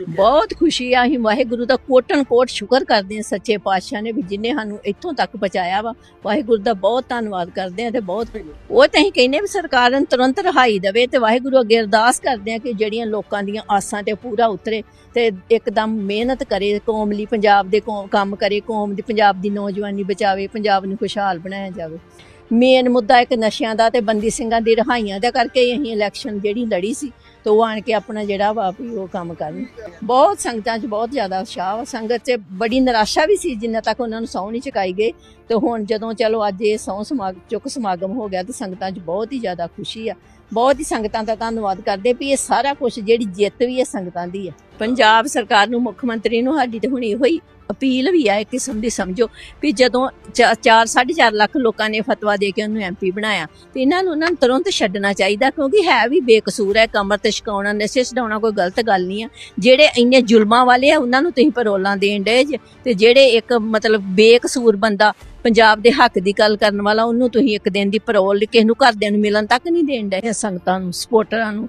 ਚੁੱਕਿਆ ਬਹੁਤ ਖੁਸ਼ੀ ਆ, ਅਸੀਂ ਵਾਹਿਗੁਰੂ ਦਾ ਕੋਟਨ ਕੋਟ ਸ਼ੁਕਰ ਕਰਦੇ ਹਾਂ ਸੱਚੇ ਪਾਤਸ਼ਾਹ ਨੇ ਵੀ ਜਿਨੇ ਸਾਨੂੰ ਇੱਥੋਂ ਤੱਕ ਪਹੁੰਚਾਇਆ ਵਾ। ਵਾਹਿਗੁਰੂ ਦਾ ਬਹੁਤ ਧੰਨਵਾਦ ਕਰਦੇ ਹਾਂ ਤੇ ਬਹੁਤ ਉਹ ਤਾਂ ਅਸੀਂ ਕਹਿੰਦੇ ਵੀ ਸਰਕਾਰ ਨੂੰ ਤੁਰੰਤ ਰਹਾਈ ਦੇਵੇ ਤੇ ਵਾਹਿਗੁਰੂ ਅੱਗੇ ਅਰਦਾਸ ਕਰਦੇ ਹਾਂ ਕਿ ਜਿਹੜੀਆਂ ਲੋਕਾਂ ਦੀਆਂ ਆਸਾਂ ਤੇ ਪੂਰਾ ਉਤਰੇ ਤੇ ਇੱਕਦਮ ਮਿਹਨਤ ਕਰੇ, ਕੌਮ ਲਈ ਪੰਜਾਬ ਦੇ ਕੌਮ- ਕੰਮ ਕਰੇ, ਕੌਮ ਦੀ, ਪੰਜਾਬ ਦੀ ਨੌਜਵਾਨੀ ਬਚਾਵੇ, ਪੰਜਾਬ ਨੂੰ ਖੁਸ਼ਹਾਲ ਬਣਾਇਆ ਜਾਵੇ। ਮੇਨ ਮੁੱਦਾ ਇੱਕ ਨਸ਼ਿਆਂ ਦਾ ਤੇ ਬੰਦੀ ਸਿੰਘਾਂ ਦੀ ਰਿਹਾਈਆਂ ਦਾ ਕਰਕੇ ਅਸੀਂ ਇਲੈਕਸ਼ਨ ਜਿਹੜੀ ਲੜੀ ਸੀ, ਤੇ ਉਹ ਆਣ ਕੇ ਆਪਣਾ ਜਿਹੜਾ ਵਾ ਵੀ ਉਹ ਕੰਮ ਕਰਨ। ਬਹੁਤ ਸੰਗਤਾਂ 'ਚ ਬਹੁਤ ਜ਼ਿਆਦਾ ਉਤਸ਼ਾਹ ਵਾ। ਸੰਗਤ 'ਚ ਬੜੀ ਨਿਰਾਸ਼ਾ ਵੀ ਸੀ ਜਿੰਨਾ ਤੱਕ ਉਹਨਾਂ ਨੂੰ ਸਹੁੰ ਨਹੀਂ ਚੁਕਾਈ ਗਈ। ਤੇ ਹੁਣ ਜਦੋਂ ਚਲੋ ਅੱਜ ਇਹ ਸਹੁੰ ਸਮਾਗਮ ਚੁੱਕ ਸਮਾਗਮ ਹੋ ਗਿਆ ਤੇ ਸੰਗਤਾਂ 'ਚ ਬਹੁਤ ਹੀ ਜ਼ਿਆਦਾ ਖੁਸ਼ੀ ਆ। ਬਹੁਤ ਹੀ ਸੰਗਤਾਂ ਦਾ ਧੰਨਵਾਦ ਕਰਦੇ ਵੀ ਇਹ ਸਾਰਾ ਕੁਝ ਜਿਹੜੀ ਜਿੱਤ ਵੀ ਇਹ ਸੰਗਤਾਂ ਦੀ ਹੈ। ਪੰਜਾਬ ਸਰਕਾਰ ਨੂੰ, ਮੁੱਖ ਮੰਤਰੀ ਨੂੰ ਸਾਡੀ ਤੇ ਇਹੋ ਹੀ ਅਪੀਲ ਵੀ ਹੈ ਕਿਸਮ ਦੀ ਸਮਝੋ ਵੀ ਜਦੋਂ 4 4.5 ਲੱਖ ਲੋਕਾਂ ਨੇ ਫਤਵਾ ਦੇ ਕੇ ਉਹਨੂੰ ਐਮਪੀ ਬਣਾਇਆ, ਤੇ ਇਹਨਾਂ ਨੂੰ ਉਹਨਾਂ ਨੂੰ ਤੁਰੰਤ ਛੱਡਣਾ ਚਾਹੀਦਾ ਕਿਉਂਕਿ ਹੈ ਵੀ ਬੇਕਸੂਰ ਹੈ, ਕਮਰ ਤੇ ਛਕਾਉਣਾ, ਨਸ਼ੇ ਛਡਾਉਣਾ ਕੋਈ ਗਲਤ ਗੱਲ ਨਹੀਂ ਆ। ਜਿਹੜੇ ਇੰਨੇ ਜ਼ੁਲਮਾਂ ਵਾਲੇ ਆ, ਉਹਨਾਂ ਨੂੰ ਤੁਸੀਂ ਪਰੋਲਾਂ ਦੇਣ ਦੇ ਤੇ ਜਿਹੜੇ ਇੱਕ ਮਤਲਬ ਬੇਕਸੂਰ ਬੰਦਾ ਪੰਜਾਬ ਦੇ ਹੱਕ ਦੀ ਗੱਲ ਕਰਨ ਵਾਲਾ, ਉਹਨੂੰ ਤੁਸੀਂ ਇੱਕ ਦਿਨ ਦੀ ਪਰੋਲ ਕਿਸੇ ਨੂੰ ਘਰਦਿਆਂ ਨੂੰ ਮਿਲਣ ਤੱਕ ਨਹੀਂ ਦੇਣ ਦੇ ਸੰਗਤਾਂ ਨੂੰ ਸਪੋਰਟਰਾਂ ਨੂੰ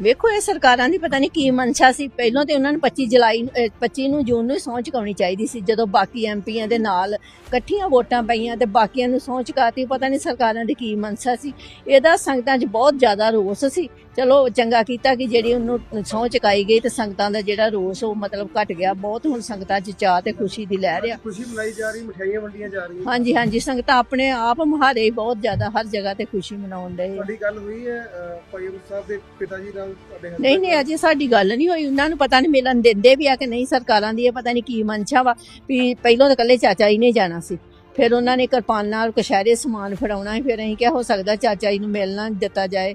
ਵੇਖੋ, ਇਹ ਸਰਕਾਰਾਂ ਦੀ ਪਤਾ ਨਹੀਂ ਕੀ ਮਨਸ਼ਾ ਸੀ। ਪਹਿਲਾਂ ਤੇ ਉਹਨਾਂ ਨੂੰ 25 ਜੁਲਾਈ ਨੂੰ- ਅਹ 25 ਨੂੰ ਜੂਨ ਨੂੰ ਸਹੁੰ ਚੁਕਾਉਣੀ ਚਾਹੀਦੀ ਸੀ, ਜਦੋਂ ਬਾਕੀ ਐਮਪੀਆਂ ਦੇ ਨਾਲ ਇਕੱਠੀਆਂ ਵੋਟਾਂ ਪਈਆਂ ਤੇ ਬਾਕੀਆਂ ਨੂੰ ਸਹੁੰ ਚੁਕਾਤੀ। ਪਤਾ ਨਹੀਂ ਸਰਕਾਰਾਂ ਦੀ ਕੀ ਮਨਸ਼ਾ ਸੀ। ਇਹਦਾ ਸੰਗਤਾਂ 'ਚ ਬਹੁਤ ਜ਼ਿਆਦਾ ਰੋਸ ਸੀ। ਚਲੋ ਚੰਗਾ ਕੀਤਾ ਕਿ ਜਿਹੜੀ ਉਹਨੂੰ ਸਹੁੰ ਚੁਕਾਈ ਗਈ ਤੇ ਸੰਗਤਾਂ ਦਾ ਜਿਹੜਾ ਰੋਸ ਉਹ ਮਤਲਬ ਘਟ ਗਿਆ। ਬਹੁਤ ਹੁਣ ਸੰਗਤਾਂ 'ਚ ਚਾਹ ਤੇ ਖੁਸ਼ੀ ਦੀ ਲਹਿਰ ਆ। ਖੁਸ਼ੀ ਮਨਾਈ ਜਾ ਰਹੀ ਮਠਿਆਈਆਂ ਵੰਡੀਆਂ ਜਾ ਰਹੀਆਂ। ਹਾਂਜੀ ਹਾਂਜੀ ਸੰਗਤਾਂ ਆਪਣੇ ਆਪ ਮੁਹਾਰੇ ਬਹੁਤ ਜ਼ਿਆਦਾ ਹਰ ਜਗ੍ਹਾ ਤੇ ਖੁਸ਼ੀ ਮਨਾਉਣ ਦੇ। ਤੁਹਾਡੀ ਗੱਲ ਹੋਈ ਹੈ ਭਾਈ ਸਾਹਿਬ ਦੇ ਪਿਤਾ ਜੀ ਨਾਲ ਤੁਹਾਡੇ ਨਹੀਂ ਨਹੀਂ ਅਜੇ ਸਾਡੀ ਗੱਲ ਨਹੀਂ ਹੋਈ। ਉਹਨਾਂ ਨੂੰ ਪਤਾ ਨਹੀਂ ਮਿਲਣ ਦਿੰਦੇ ਵੀ ਆ ਕਿ ਨਹੀਂ ਸਰਕਾਰਾਂ ਦੀ ਇਹ ਪਤਾ ਨਹੀਂ ਕੀ ਮਨਸ਼ਾ ਵਾ ਵੀ ਪਹਿਲਾਂ ਤਾਂ ਇਕੱਲੇ ਚਾਚਾ ਜੀ ਨੇ ਜਾਣਾ ਸੀ। ਫਿਰ ਉਹਨਾਂ ਨੇ ਕਿਰਪਾਨ ਨਾਲ ਕਸ਼ਹਿਰੇ ਸਮਾਨ ਫੜਾਉਣਾ ਫਿਰ ਅਸੀਂ ਕਿਹਾ ਹੋ ਸਕਦਾ ਚਾਚਾ ਜੀ ਨੂੰ ਮਿਲਣਾ ਦਿੱਤਾ ਜਾਏ।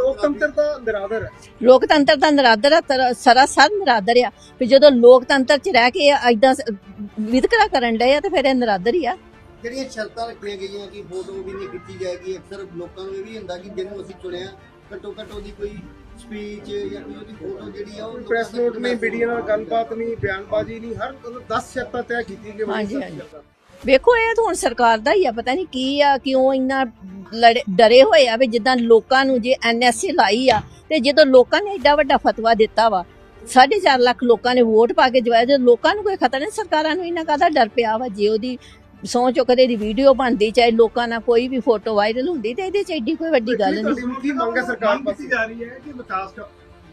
ਲੋਕਤੰਤਰ ਦਾ ਨਿਰਾਦਰ ਹੈ। ਲੋਕਤੰਤਰ ਦਾ ਨਰਾਦਰ ਤਰ- ਸਰਾਸਰ ਨਰਾਦਰ ਆ। ਵੀ ਜਦੋਂ ਲੋਕਤੰਤਰ ਚ ਰਹਿ ਕੇ ਐਦਾਂ ਵਿਤਕਰਾ ਕਰਨ ਡਏ ਆ ਤੇ ਫਿਰ ਇਹ ਨਰਾਦਰ ਹੀ ਆ। ਜਿਹੜੀਆਂ ਸ਼ਰਤਾਂ ਰੱਖੀਆਂ ਗਈਆਂ ਕਿ ਫੋਟੋ ਵੀ ਨਹੀਂ ਖਿੱਚੀ ਜਾਏਗੀ ਅਕਸਰ ਲੋਕਾਂ ਨੂੰ ਇਹ ਵੀ ਹੁੰਦਾ ਕਿ ਜਿਹਨੂੰ ਅਸੀਂ ਚੁਣਿਆ ਘੱਟੋ ਘੱਟ ਉਹਦੀ ਕੋਈ ਸਪੀਚ ਜਾਂ ਕੋਈ ਉਹਦੀ ਫੋਟੋ ਜਿਹੜੀ ਆ ਉਹ ਪ੍ਰੈਸ ਨੋਟ ਨਹੀਂ ਵੀਡੀਓ ਨਾਲ ਗੱਲਬਾਤ ਨਹੀਂ ਬਿਆਨਬਾਜ਼ੀ ਨਹੀਂ ਹਰ ਮਤਲਬ 10 ਸ਼ਰਤਾਂ ਤੈਅ ਕੀਤੀ ਗਈਆਂ ਹਾਂਜੀ, ਹਾਂਜੀ। ਵੇਖੋ ਇਹ ਤਾਂ ਹੁਣ ਸਰਕਾਰ ਦਾ ਹੀ ਆ ਪਤਾ ਨਹੀਂ ਕੀ ਆ ਕਿਉਂ ਇੰਨਾ ਡਰੇ ਹੋਏ ਆ ਵੀ ਜਿੱਦਾਂ ਲੋਕਾਂ ਨੂੰ ਜੇ ਐਨਐਸਏ ਲਾਈ ਆ ਤੇ ਜਦੋਂ ਲੋਕਾਂ ਨੇ ਏਡਾ ਵੱਡਾ ਫਤਵਾ ਦਿੱਤਾ ਵਾ 4.5 ਲੱਖ ਲੋਕਾਂ ਨੇ ਵੋਟ ਪਾ ਕੇ ਜਵਾਇਆ ਜੇ ਲੋਕਾਂ ਨੂੰ ਕੋਈ ਖਤਰਾ ਨਹੀਂ ਸਰਕਾਰਾਂ ਨੂੰ ਇਹਨਾਂ ਕਾਹਦਾ ਡਰ ਪਿਆ ਵਾ ਜੇ ਉਹਦੀ ਸੌ ਚੁੱਕਦੇ ਦੀ ਵੀਡੀਓ ਬਣਦੀ ਚਾਹੇ ਲੋਕਾਂ ਨਾਲ ਕੋਈ ਵੀ ਫੋਟੋ ਵਾਇਰਲ ਹੁੰਦੀ ਤੇ ਇਹਦੇ ਚ ਏਡੀ ਕੋਈ ਵੱਡੀ ਗੱਲ ਨਹੀਂ। ਤੁਹਾਡੀ ਕੀ ਮੰਗ ਹੈ ਸਰਕਾਰ ਪਾਸੇ। ਜਾ ਰਹੀ ਹੈ ਕਿ ਵਿਕਾਸ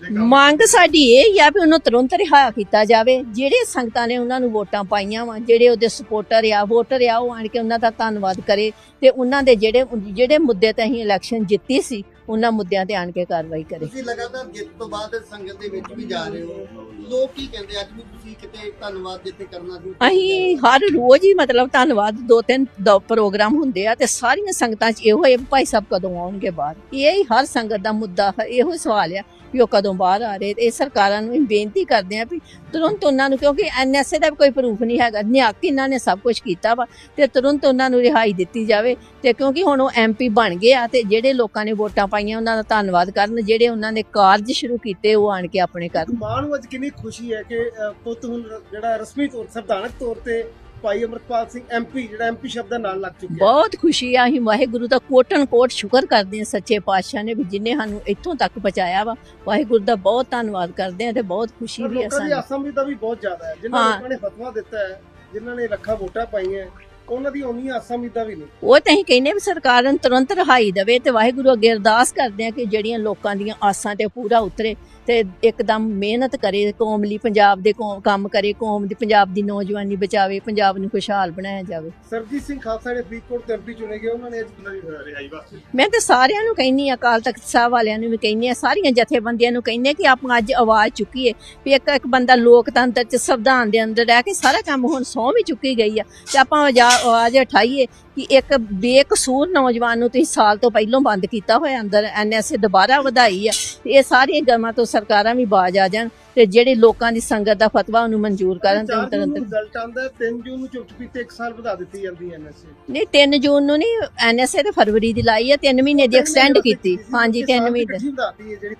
ਮੰਗ ਸਾਡੀ ਇਹ ਆ ਵੀ ਉਹਨੂੰ ਤੁਰੰਤ ਰਿਹਾ ਕੀਤਾ ਜਾਵੇ। ਜਿਹੜੇ ਸੰਗਤਾਂ ਨੇ ਉਹਨਾਂ ਨੂੰ ਵੋਟਾਂ ਪਾਈਆਂ ਵਾ ਜਿਹੜੇ ਉਹਦੇ ਸਪੋਰਟਰ ਆ ਵੋਟਰ ਆ ਉਹ ਆਣ ਕੇ ਉਹਨਾਂ ਦਾ ਧੰਨਵਾਦ ਕਰੇ ਤੇ ਉਹਨਾਂ ਦੇ ਜਿਹੜੇ ਜਿਹੜੇ ਮੁੱਦੇ ਤੇ ਅਸੀਂ ਇਲੈਕਸ਼ਨ ਜਿੱਤੀ ਸੀ ਉਹਨਾਂ ਮੁੱਦਿਆਂ ਤੇ ਆਣ ਕੇ ਕਾਰਵਾਈ ਕਰੇ। ਤੁਸੀਂ ਲਗਾਤਾਰ ਜਿੱਤ ਤੋਂ ਬਾਅਦ ਸੰਗਤ ਦੇ ਵਿੱਚ ਵੀ ਜਾ ਰਹੇ ਹੋ। ਲੋਕ ਕੀ ਕਹਿੰਦੇ ਅੱਜ ਵੀ ਤੁਸੀਂ ਕਿਤੇ ਧੰਨਵਾਦ ਜਿੱਥੇ ਕਰਨਾ ਸੀ ਅਸੀਂ ਹਰ ਰੋਜ਼ ਹੀ ਮਤਲਬ ਧੰਨਵਾਦ ਦੋ ਤਿੰਨ ਪ੍ਰੋਗਰਾਮ ਹੁੰਦੇ ਆ ਤੇ ਸਾਰੀਆਂ ਸੰਗਤਾਂ 'ਚ ਇਹੋ ਹੈ ਭਾਈ ਸਾਹਿਬ ਕਦੋਂ ਆਉਣਗੇ ਬਾਹਰ? ਇਹ ਹੀ ਹਰ ਸੰਗਤ ਦਾ ਮੁੱਦਾ ਹੈ ਇਹੋ ਸਵਾਲ ਆ। ਵੀ ਉਹ ਕਦੋਂ ਬਾਹਰ ਆ ਰਹੇ। ਇਹ ਸਰਕਾਰਾਂ ਨੂੰ ਬੇਨਤੀ ਕਰਦੇ ਆ ਵੀ ਤੁਰੰਤ ਉਹਨਾਂ ਨੂੰ, ਕਿਉਂਕਿ ਐਨਐਸਏ ਦਾ ਕੋਈ ਪ੍ਰੂਫ ਨਹੀਂ ਹੈਗਾ। ਨਿਹੱਕ ਇਹਨਾਂ ਨੇ ਸਭ ਕੁਝ ਕੀਤਾ ਵਾ ਤੇ ਤੁਰੰਤ ਉਹਨਾਂ ਨੂੰ ਰਿਹਾਈ ਦਿੱਤੀ ਜਾਵੇ ਤੇ ਕਿਉਂਕਿ ਹੁਣ ਉਹ ਐਮਪੀ ਬਣ ਗਏ ਆ ਤੇ ਜਿਹੜੇ ਲੋਕਾਂ ਨੇ ਵੋਟਾਂ ਪਾਈਆਂ ਉਹਨਾਂ ਦਾ ਧੰਨਵਾਦ ਕਰਨ। ਜਿਹੜੇ ਉਹਨਾਂ ਨੇ ਕਾਰਜ ਸ਼ੁਰੂ ਕੀਤੇ ਉਹ ਆਣ ਕੇ ਆਪਣੇ ਕਰਨ। ਮਾਂ ਨੂੰ ਅੱਜ ਕਿੰਨੀ ਖੁਸ਼ੀ ਹੈ ਕਿ ਪੁੱਤ ਹੁਣ ਜਿਹੜਾ ਰਸਮੀ ਤੌਰ, ਸੰਵਿਧਾਨਕ ਤੌਰ ਤੇ ਭਾਈ ਅਮਰਪਾਲ ਸਿੰਘ ਐਮਪੀ ਜਿਹੜਾ ਐਮਪੀ ਸ਼ਬਦ ਦਾ ਨਾਲ ਲੱਗ ਚੁੱਕਿਆ ਬਹੁਤ ਖੁਸ਼ੀ ਆ ਅਸੀਂ ਵਾਹਿਗੁਰੂ ਦਾ ਕੋਟਨ ਕੋਟ ਸ਼ੁਕਰ ਕਰਦੇ ਹਾਂ ਸੱਚੇ ਪਾਤਸ਼ਾਹ ਨੇ ਵੀ ਜਿਨੇ ਸਾਨੂੰ ਇੱਥੋਂ ਤੱਕ ਪਹੁੰਚਾਇਆ ਵਾ। ਵਾਹਿਗੁਰੂ ਦਾ ਬਹੁਤ ਧੰਨਵਾਦ ਕਰਦੇ ਹਾਂ ਤੇ ਬਹੁਤ ਖੁਸ਼ੀ ਵੀ ਹੈ ਲੋਕਾਂ ਦੀ ਸਾਨੂੰ। ਆਸਾਂ ਵੀ ਦਾ ਵੀ ਬਹੁਤ ਜ਼ਿਆਦਾ ਹੈ। ਜਿਨ੍ਹਾਂ। ਲੋਕਾਂ ਨੇ ਫਤਵਾ ਦਿੱਤਾ ਹੈ ਜਿਨ੍ਹਾਂ ਨੇ ਲੱਖਾਂ ਵੋਟਾਂ ਪਾਈਆਂ ਉਹਨਾਂ ਦੀ ਉਨੀਆਂ ਆਸਾਂ ਉਮੀਦਾਂ ਵੀ ਨਹੀਂ। ਉਹ ਤਾਂ ਅਸੀਂ ਕਹਿੰਦੇ ਵੀ ਸਰਕਾਰ ਨੂੰ ਤੁਰੰਤ ਰਹਾਈ ਦੇਵੇ ਤੇ ਵਾਹਿਗੁਰੂ ਅੱਗੇ ਅਰਦਾਸ ਕਰਦੇ ਹਾਂ ਕਿ ਜਿਹੜੀਆਂ ਲੋਕਾਂ ਦੀਆਂ ਆਸਾਂ ਤੇ ਪੂਰਾ ਉਤਰੇ ਤੇ ਇੱਕਦਮ ਮਿਹਨਤ ਕਰੇ ਕੌਮ ਲਈ ਪੰਜਾਬ ਦੇ ਕੌਮ- ਕੰਮ ਕਰੇ ਕੌਮ ਦੀ ਪੰਜਾਬ ਦੀ ਨੌਜਵਾਨੀ ਬਚਾਵੇ ਪੰਜਾਬ ਨੂੰ ਖੁਸ਼ਹਾਲ ਬਣਾਇਆ ਜਾਵੇ। ਸਰਜੀਤ ਸਿੰਘ ਖਾਲਸਾ ਜਿਹੜੇ ਫਰੀਦਕੋਟ ਤੋਂ ਐਮਪੀ ਚੁਣੇ ਗਏ ਉਹਨਾਂ ਨੇ ਅੱਜ ਦੀ ਰਿਹਾਈ ਵਾਸਤੇ? ਮੈਂ ਤੇ ਸਾਰਿਆਂ ਨੂੰ ਕਹਿੰਨੀ ਆ ਅਕਾਲ ਤਖਤ ਸਾਹਿਬ ਵਾਲਿਆਂ ਨੂੰ ਵੀ ਕਹਿੰਨੀ ਆ ਸਾਰੀਆਂ ਜਥੇਬੰਦੀਆਂ ਨੂੰ ਕਹਿੰਨੀ ਆ ਕਿ ਆਪਾਂ ਅੱਜ ਆਵਾਜ਼ ਚੁੱਕੀਏ ਵੀ ਇੱਕ ਇੱਕ ਬੰਦਾ ਲੋਕਤੰਤਰ ਚ ਸੰਵਿਧਾਨ ਦੇ ਅੰਦਰ ਰਹਿ ਕੇ ਸਾਰਾ ਕੰਮ ਹੁਣ ਸਹੁੰ ਵੀ ਚੁੱਕੀ ਗਈ ਆ ਤੇ ਆਪਾਂ ਆਜਾ- ਆਵਾਜ਼ ਉਠਾਈਏ। ਕਿ ਇੱਕ ਬੇਕਸੂਰ ਨੌਜਵਾਨ ਨੂੰ ਤੁਸੀਂ ਸਾਲ ਤੋਂ ਪਹਿਲਾਂ ਬੰਦ ਕੀਤਾ ਹੋਇਆ ਅੰਦਰ ਐਨਐਸਏ ਦੁਬਾਰਾ ਵਧਾਈ ਆ ਤੇ ਇਹ ਸਾਰੀਆਂ ਗਮਾਂ ਤੋਂ ਸਰਕਾਰਾਂ ਵੀ ਬਾਜ ਆ ਜਾਣ ਤੇ ਜਿਹੜੇ ਲੋਕਾਂ ਦੀ ਸੰਗਤ ਦਾ ਫਤਵਾ ਉਹਨੂੰ ਮਨਜ਼ੂਰ ਕਰਨ ਤੇ 4 ਤੁਰੰਤ ਰਿਜ਼ਲਟ ਆਉਂਦਾ 3 ਜੂਨ ਨੂੰ ਚੁੱਪ ਚਪੀਤੇ 1 ਸਾਲ ਵਧਾ ਦਿੱਤੀ ਜਾਂਦੀ ਹੈ ਐਨਐਸਏ। ਨਹੀਂ 3 ਜੂਨ ਨੂੰ ਨਹੀਂ ਐਨਐਸਏ ਤੇ ਫਰਵਰੀ ਦੀ ਲਾਈ ਆ 3 ਮਹੀਨੇ ਦੀ ਐਕਸਟੈਂਡ ਕੀਤੀ। ਹਾਂਜੀ 3 ਮਹੀਨੇ।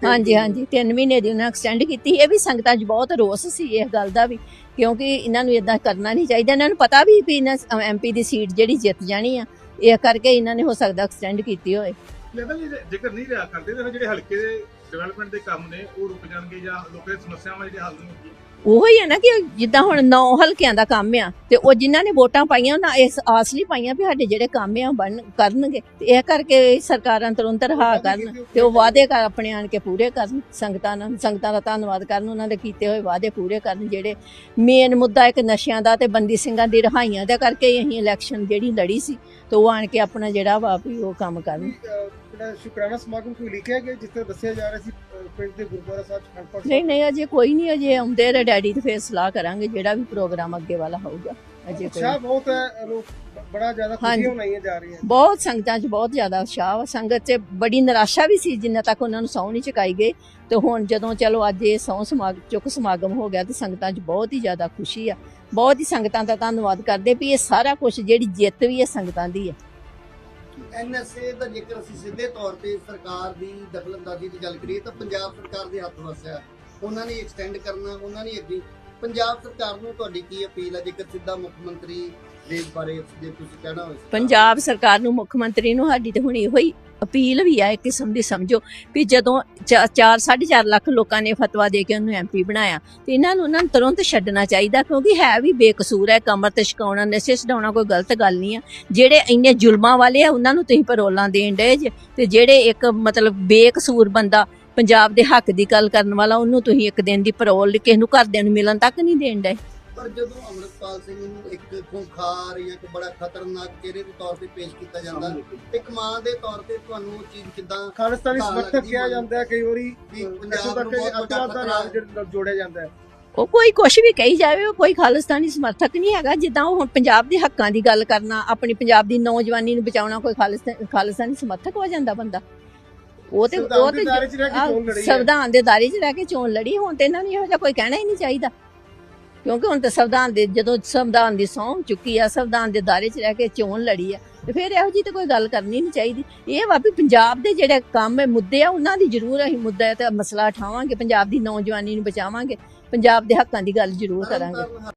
ਹਾਂਜੀ ਹਾਂਜੀ 3 ਮਹੀਨੇ ਦੀ ਉਹਨਾਂ ਐਕਸਟੈਂਡ ਕੀਤੀ ਇਹ ਵੀ ਸੰਗਤਾਂ 'ਚ ਬਹੁਤ ਰੋਸ ਸੀ ਇਸ ਗੱਲ ਦਾ ਵੀ ਕਿਉਂਕਿ ਇਹਨਾਂ ਨੂੰ ਇਦਾਂ ਕਰਨਾ ਨਹੀਂ ਚਾਹੀਦਾ। ਇਹਨਾਂ ਨੂੰ ਪਤਾ ਵੀ ਵੀ ਇਹਨਾਂ ਐਮਪੀ ਦੀ ਸੀਟ ਜਿਹੜੀ ਜਿੱਤ ਜਾਣੀ ਆ। ਇਹ ਕਰਕੇ ਇਹਨਾਂ ਨੇ ਹੋ ਸਕਦਾ ਐਕਸਟੈਂਡ ਕੀਤੀ ਹੋਏ। ਲੱਗਦਾ ਜੇਕਰ ਨਹੀਂ ਰਿਹਾ ਕਰਦੇ ਤਾਂ ਜਿਹੜੇ ਹਲਕੇ ਦੇ ਡਿਵੈਲਪਮੈਂਟ ਦੇ ਕੰਮ ਨੇ, ਉਹ ਰੁਕ ਜਾਣਗੇ ਜਾਂ ਲੋਕਾਂ ਦੀ ਸਮੱਸਿਆਵਾਂ ਜਿਹੜੇ ਹੱਲ ਨਹੀਂ ਹੋਣਗੀਆਂ। ਉਹ ਹੀ ਹੈ ਨਾ ਕਿ ਜਿੱਦਾਂ ਹੁਣ ਨੌ ਹਲਕਿਆਂ ਦਾ ਕੰਮ ਆ ਤੇ ਉਹ ਜਿਨ੍ਹਾਂ ਨੇ ਵੋਟਾਂ ਪਾਈਆਂ, ਉਹਨਾਂ ਇਸ ਆਸ ਲਈ ਪਾਈਆਂ ਵੀ ਸਾਡੇ ਜਿਹੜੇ ਕੰਮ ਆ ਬਣ, ਕਰਨਗੇ ਤੇ ਇਹ ਕਰਕੇ ਸਰਕਾਰਾਂ ਤੁਰੰਤ ਰਹਾ ਕਰਨ ਤੇ ਉਹ ਵਾਅਦੇ ਕਰ ਆਪਣੇ ਆਣ ਕੇ ਪੂਰੇ ਕਰਨ, ਸੰਗਤਾਂ ਨਾਲ, ਸੰਗਤਾਂ ਦਾ ਧੰਨਵਾਦ ਕਰਨ, ਉਹਨਾਂ ਦੇ ਕੀਤੇ ਹੋਏ ਵਾਅਦੇ ਪੂਰੇ ਕਰਨ, ਜਿਹੜੇ ਮੇਨ ਮੁੱਦਾ ਇੱਕ ਨਸ਼ਿਆਂ ਦਾ ਤੇ ਬੰਦੀ ਸਿੰਘਾਂ ਦੀ ਰਿਹਾਈਆਂ ਦਾ ਕਰਕੇ ਅਸੀਂ ਇਲੈਕਸ਼ਨ ਜਿਹੜੀ ਲੜੀ ਸੀ ਤੇ ਉਹ ਆਣ ਕੇ ਆਪਣਾ ਜਿਹੜਾ ਵਾ ਵੀ ਉਹ ਕੰਮ ਕਰਨ। ਜਿਹੜਾ ਸ਼ੁਕਰਾਨਾ ਸਮਾਗਮ ਕੋਈ ਲਿਖਿਆ ਗਿਆ ਜਿਸ ਤਰ੍ਹਾਂ ਦੱਸਿਆ ਜਾ ਰਿਹਾ ਸੀ ਪਿੰਡ ਦੇ ਗੁਰਦੁਆਰਾ ਸਾਹਿਬ ਚ ਖੰਡ ਪਾਠ ਨਹੀਂ ਨਹੀਂ ਅਜੇ ਕੋਈ ਨਹੀਂ ਅਜੇ ਆਉਂਦੇ ਰੇ ਡੈਡੀ ਤੇ ਫੇਰ ਸਲਾਹ ਕਰਾਂਗੇ ਜਿਹੜਾ ਵੀ ਪ੍ਰੋਗਰਾਮ ਅੱਗੇ ਵਾਲਾ ਹੋਊਗਾ। ਅਜੇ ਕੋਈ ਉਤਸ਼ਾਹ ਬਹੁਤ ਹੈ ਲੋਕ ਬੜਾ ਜ਼ਿਆਦਾ। ਖੁਸ਼ੀਆਂ ਮਨਾਈਆਂ ਜਾ ਰਹੀਆਂ ਬਹੁਤ ਸੰਗਤਾਂ 'ਚ ਬਹੁਤ ਜ਼ਿਆਦਾ ਉਤਸ਼ਾਹ ਵਾ। ਸੰਗਤ 'ਚ ਬੜੀ ਨਿਰਾਸ਼ਾ ਵੀ ਸੀ ਜਿੰਨਾ ਤੱਕ ਉਹਨਾਂ ਨੂੰ ਸਹੁੰ ਨਹੀਂ ਚੁਕਾਈ ਗਈ। ਤੇ ਹੁਣ ਜਦੋਂ ਚਲੋ ਅੱਜ ਇਹ ਸਹੁੰ ਸਮਾਗਮ ਚੁੱਕ ਸਮਾਗਮ ਹੋ ਗਿਆ ਤੇ ਸੰਗਤਾਂ 'ਚ ਬਹੁਤ ਹੀ ਜ਼ਿਆਦਾ ਖੁਸ਼ੀ ਆ। ਬਹੁਤ ਹੀ ਸੰਗਤਾਂ ਦਾ ਧੰਨਵਾਦ ਕਰਦੇ ਵੀ ਇਹ ਸਾਰਾ ਕੁਝ ਜਿਹੜੀ ਜਿੱਤ ਵੀ ਇਹ ਸੰਗਤਾਂ ਦੀ ਹੈ ਐਨਐਸਏ ਦਾ ਜੇਕਰ ਅਸੀਂ ਸਿੱਧੇ ਤੌਰ ਤੇ ਸਰਕਾਰ ਦੀ ਦਖਲਅੰਦਾਜ਼ੀ ਦੀ ਗੱਲ ਕਰੀਏ ਤਾਂ ਪੰਜਾਬ ਸਰਕਾਰ ਦੇ ਹੱਥ ਵਸਿਆ ਉਹਨਾਂ ਨੇ ਐਕਸਟੈਂਡ ਕਰਨਾ, ਉਹਨਾਂ ਨੇ ਅੱਗੇ ਪੰਜਾਬ ਸਰਕਾਰ ਨੂੰ ਤੁਹਾਡੀ ਕੀ ਅਪੀਲ ਹੈ? ਜੇਕਰ ਸਿੱਧਾ ਮੁੱਖ ਮੰਤਰੀ ਦੇ ਬਾਰੇ ਜੇ ਤੁਸੀਂ ਕਹਿਣਾ ਹੋਵੇ ਪੰਜਾਬ ਸਰਕਾਰ ਨੂੰ ਮੁੱਖ ਮੰਤਰੀ ਨੂੰ, ਸਾਡੀ ਤੇ ਹੁਣ ਇਹੋ ਹੀ ਅਪੀਲ ਵੀ ਆ ਇੱਕ ਕਿਸਮ ਦੀ ਸਮਝੋ ਵੀ ਜਦੋਂ 4 4.5 ਲੱਖ ਲੋਕਾਂ ਨੇ ਫਤਵਾ ਦੇ ਕੇ ਉਹਨੂੰ ਐਮਪੀ ਬਣਾਇਆ, ਤੇ ਇਹਨਾਂ ਨੂੰ ਉਹਨਾਂ ਨੂੰ ਤੁਰੰਤ ਛੱਡਣਾ ਚਾਹੀਦਾ ਕਿਉਂਕਿ ਹੈ ਵੀ ਬੇਕਸੂਰ ਹੈ, ਕਮਰ ਤੇ ਛਕਾਉਣਾ, ਨਸ਼ੇ ਛਡਾਉਣਾ ਕੋਈ ਗਲਤ ਗੱਲ ਨਹੀਂ ਆ। ਜਿਹੜੇ ਇੰਨੇ ਜ਼ੁਲਮਾਂ ਵਾਲੇ ਆ, ਉਹਨਾਂ ਨੂੰ ਤੁਸੀਂ ਪਰੋਲਾਂ ਦੇਣ ਡਏ ਜੇ, ਤੇ ਜਿਹੜੇ ਇੱਕ ਮਤਲਬ ਬੇਕਸੂਰ ਬੰਦਾ ਪੰਜਾਬ ਦੇ ਹੱਕ ਦੀ ਗੱਲ ਕਰਨ ਵਾਲਾ, ਉਹਨੂੰ ਤੁਸੀਂ ਇੱਕ ਦਿਨ ਦੀ ਪਰੋਲ ਕਿਸੇ ਨੂੰ ਘਰਦਿਆਂ ਨੂੰ ਮਿਲਣ ਤੱਕ ਨਹੀਂ ਦੇਣ ਡਏ। ਪਰ ਜਦੋਂ ਅਮਰਪਾਲ ਸਿੰਘ ਨੂੰ ਇੱਕ ਖੁੰਖਾਰ ਜਾਂ ਇੱਕ ਬੜਾ ਖਤਰਨਾਕ ਚਿਹਰੇ ਦੇ ਤੌਰ ਤੇ ਪੇਸ਼ ਕੀਤਾ ਜਾਂਦਾ ਇੱਕ ਮਾਂ ਦੇ ਤੌਰ ਤੇ ਤੁਹਾਨੂੰ ਉਹ ਚੀਜ਼ ਕਿਦਾਂ ਖਾਲਿਸਤਾਨੀ ਸਮਰਥਕ ਕਿਹਾ। ਜਾਂਦਾ ਹੈ ਕਈ ਵਾਰੀ ਪੰਜਾਬ ਨੂੰ ਬਹੁਤ ਵੱਡਾ ਨਾਮ ਖਤਰਾ ਜਿਹੜਾ ਜੋੜਿਆ ਜਾਂਦਾ ਹੈ। ਉਹ ਕੋਈ ਕੁਛ ਵੀ ਕਹੀ ਜਾਵੇ ਉਹ ਕੋਈ ਖਾਲਿਸਤਾਨੀ ਸਮਰਥਕ ਨਹੀਂ ਹੈਗਾ। ਜਿੱਦਾਂ ਉਹ ਹੁਣ ਪੰਜਾਬ ਦੇ ਹੱਕਾਂ ਦੀ ਗੱਲ ਕਰਨਾ ਆਪਣੀ ਪੰਜਾਬ ਦੀ ਨੌਜਵਾਨੀ ਨੂੰ ਬਚਾਉਣਾ ਕੋਈ ਖਾਲਿਸਤਾਨ ਖਾਲਿਸਤਾਨੀ ਸਮਰਥਕ ਹੋ ਜਾਂਦਾ ਬੰਦਾ। ਉਹ ਤੇ ਉਹ ਸੰਵਿਧਾਨ ਤੇ ਸੰਵਿਧਾਨ ਦੇ ਦਾਇਰੇ 'ਚ ਰਹਿ ਕੇ ਚੋਣ ਲੜੀ ਹੁਣ ਤੇ ਇਹਨਾਂ ਨੂੰ ਇਹੋ ਜਿਹਾ ਕੋਈ ਕਹਿਣਾ ਹੀ ਨਹੀਂ ਚਾਹੀਦਾ। ਕਿਉਂਕਿ ਹੁਣ ਤਾਂ ਸੰਵਿਧਾਨ ਦੇ ਜਦੋਂ ਸੰਵਿਧਾਨ ਦੀ ਸਹੁੰ ਚੁੱਕੀ ਆ ਸੰਵਿਧਾਨ ਦੇ ਦਾਇਰੇ 'ਚ ਰਹਿ ਕੇ ਚੋਣ ਲੜੀ ਆ ਤੇ ਫਿਰ ਇਹੋ ਜੀ ਤੇ ਕੋਈ ਗੱਲ ਕਰਨੀ ਨਹੀਂ ਚਾਹੀਦੀ। ਇਹ ਵਾ ਵੀ ਪੰਜਾਬ ਦੇ ਜਿਹੜੇ ਕੰਮ ਹੈ ਮੁੱਦੇ ਆ ਉਹਨਾਂ ਦੀ ਜ਼ਰੂਰ ਅਸੀਂ ਮੁੱਦਾ ਤੇ ਮਸਲਾ ਉਠਾਵਾਂਗੇ ਪੰਜਾਬ ਦੀ ਨੌਜਵਾਨੀ ਨੂੰ ਬਚਾਵਾਂਗੇ ਪੰਜਾਬ ਦੇ ਹੱਕਾਂ ਦੀ ਗੱਲ ਜ਼ਰੂਰ ਕਰਾਂਗੇ।